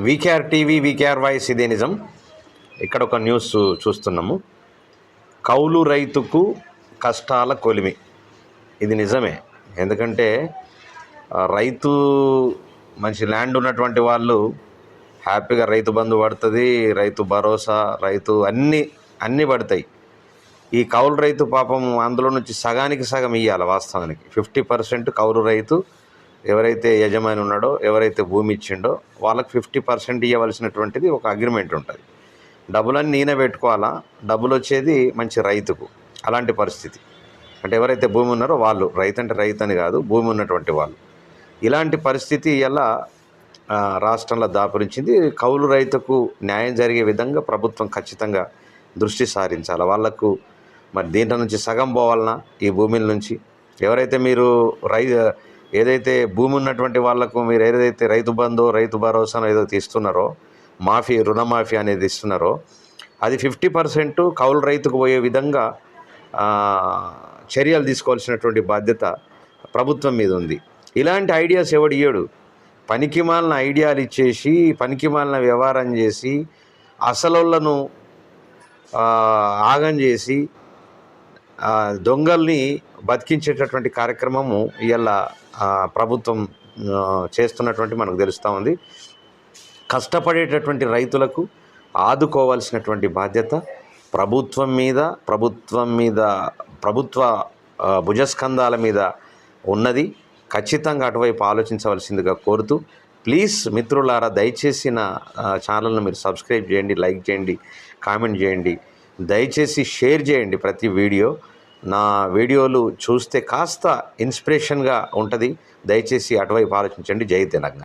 VKR TV VKR voice ఇదే నిజం. ఇక్కడ ఒక న్యూస్ చూస్తున్నాము. కౌలు రైతుకు కష్టాల కొలిమి. ఇది నిజమే. ఎందుకంటే రైతు మంచి ల్యాండ్ ఉన్నటువంటి వాళ్ళు హ్యాపీగా రైతు బంధు పడుతుంది రైతు భరోసా రైతు అన్నీ అన్నీ పడతాయి. ఈ కౌలు రైతు పాపం అందులో నుంచి సగానికి సగం ఇవ్వాలి వాస్తవానికి. ఫిఫ్టీ పర్సెంట్ కౌలు రైతు ఎవరైతే యజమాని ఉన్నాడో ఎవరైతే భూమి ఇచ్చిండో వాళ్ళకి ఫిఫ్టీ పర్సెంట్ ఇవ్వవలసినటువంటిది ఒక అగ్రిమెంట్ ఉంటుంది. డబ్బులన్నీ నేనే పెట్టుకోవాలా? డబ్బులు వచ్చేది మంచి రైతుకు. అలాంటి పరిస్థితి. అంటే ఎవరైతే భూమి ఉన్నారో వాళ్ళు రైతు అంటే రైతు అని కాదు భూమి ఉన్నటువంటి వాళ్ళు. ఇలాంటి పరిస్థితి ఇలా రాష్ట్రంలో దాపురించింది. కౌలు రైతుకు న్యాయం జరిగే విధంగా ప్రభుత్వం ఖచ్చితంగా దృష్టి సారించాలి. వాళ్ళకు మరి దీంట్లో నుంచి సగం పోవాలన్నా? ఈ భూమిల నుంచి. ఎవరైతే మీరు రై ఏదైతే భూమి ఉన్నటువంటి వాళ్ళకు మీరు ఏదైతే రైతు బంధు రైతు భరోసా ఏదో తీస్తున్నారో మాఫీ రుణమాఫీ అనేది ఇస్తున్నారో అది ఫిఫ్టీ పర్సెంట్ కౌలు రైతుకు పోయే విధంగా చర్యలు తీసుకోవాల్సినటువంటి బాధ్యత ప్రభుత్వం మీద ఉంది. ఇలాంటి ఐడియాస్ ఎవడు ఇయ్యడు. పనికిమాలిన ఐడియాలు ఇచ్చేసి పనికిమాలిన వ్యవహారం చేసి అసలులను ఆగం చేసి దొంగల్ని బతికించేటటువంటి కార్యక్రమము ఇవాళ ప్రభుత్వం చేస్తున్నటువంటి మనకు తెలుస్తూ ఉంది. కష్టపడేటటువంటి రైతులకు ఆదుకోవాల్సినటువంటి బాధ్యత ప్రభుత్వం మీద ప్రభుత్వం మీద ప్రభుత్వ భుజస్కంధాల మీద ఉన్నది. ఖచ్చితంగా అటువైపు ఆలోచించవలసిందిగా కోరుతూ ప్లీజ్ మిత్రులారా దయచేసి నా ఛానల్ను మీరు సబ్స్క్రైబ్ చేయండి లైక్ చేయండి కామెంట్ చేయండి. దయచేసి షేర్ చేయండి ప్రతి వీడియో. నా వీడియోలు చూస్తే కాస్త ఇన్స్పిరేషన్గా ఉంటుంది. దయచేసి అటువైపు ఆలోచించండి. జై తెలంగాణ.